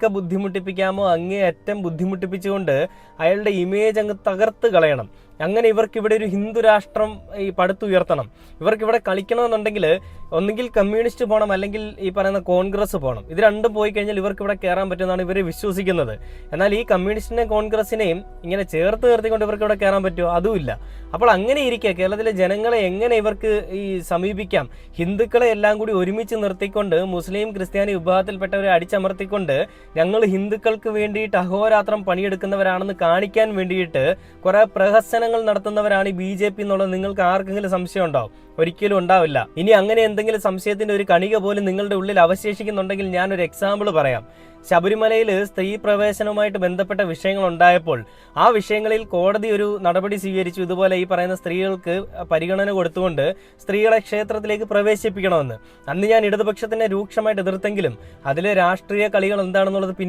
എങ്ങനെയൊക്കെ ബുദ്ധിമുട്ടിപ്പിക്കാമോ? അങ്ങേയറ്റം ബുദ്ധിമുട്ടിപ്പിച്ചുകൊണ്ട് അയാളുടെ ഇമേജ് അങ്ങ് തകർത്ത് കളയണം. അങ്ങനെ ഇവർക്ക് ഇവിടെ ഒരു ഹിന്ദു രാഷ്ട്രം ഈ പടുത്തുയർത്തണം ഇവർക്ക് ഇവിടെ കളിക്കണമെന്നുണ്ടെങ്കിൽ ഒന്നുകിൽ കമ്മ്യൂണിസ്റ്റ് പോകണം അല്ലെങ്കിൽ ഈ പറയുന്ന കോൺഗ്രസ് പോകണം ഇത് രണ്ടും പോയി കഴിഞ്ഞാൽ ഇവർക്ക് ഇവിടെ കയറാൻ പറ്റുമെന്നാണ് ഇവർ വിശ്വസിക്കുന്നത്. എന്നാൽ ഈ കമ്മ്യൂണിസ്റ്റിനെയും കോൺഗ്രസിനെയും ഇങ്ങനെ ചേർത്ത് നിർത്തിക്കൊണ്ട് ഇവർക്ക് ഇവിടെ കയറാൻ പറ്റുമോ? അതുമില്ല അപ്പോൾ അങ്ങനെ ഇരിക്കുക. കേരളത്തിലെ ജനങ്ങളെ എങ്ങനെ ഇവർക്ക് ഈ സമീപിക്കാം? ഹിന്ദുക്കളെ എല്ലാം കൂടി ഒരുമിച്ച് നിർത്തിക്കൊണ്ട് മുസ്ലിം ക്രിസ്ത്യാനി വിഭാഗത്തിൽപ്പെട്ടവരെ അടിച്ചമർത്തിക്കൊണ്ട് ഞങ്ങൾ ഹിന്ദുക്കൾക്ക് വേണ്ടിയിട്ട് അഹോരാത്രം പണിയെടുക്കുന്നവരാണെന്ന് കാണിക്കാൻ വേണ്ടിയിട്ട് കുറെ പ്രഹസനങ്ങൾ നടത്തുന്നവരാണ് ഈ ബി ജെ പി എന്നുള്ളത് നിങ്ങൾക്ക് ആർക്കെങ്കിലും സംശയം ഉണ്ടാവും ഒരിക്കലും ഉണ്ടാവില്ല. ഇനി അങ്ങനെ എന്തെങ്കിലും സംശയത്തിന്റെ ഒരു കണിക പോലും നിങ്ങളുടെ ഉള്ളിൽ അവശേഷിക്കുന്നുണ്ടെങ്കിൽ ഞാൻ ഒരു എക്സാമ്പിൾ പറയാം. ശബരിമലയിൽ സ്ത്രീ പ്രവേശനവുമായിട്ട് ബന്ധപ്പെട്ട വിഷയങ്ങൾ ഉണ്ടായപ്പോൾ ആ വിഷയങ്ങളിൽ കോടതി ഒരു നടപടി സ്വീകരിച്ചു. ഇതുപോലെ ഈ പറയുന്ന സ്ത്രീകൾക്ക് പരിഗണന കൊടുത്തുകൊണ്ട് സ്ത്രീകളെ ക്ഷേത്രത്തിലേക്ക് പ്രവേശിപ്പിക്കണമെന്ന്. അന്ന് ഞാൻ ഇടതുപക്ഷത്തിനെ രൂക്ഷമായിട്ട് എതിർത്തെങ്കിലും അതിലെ രാഷ്ട്രീയ കളികൾ എന്താണെന്നുള്ളത് പിന്നീട്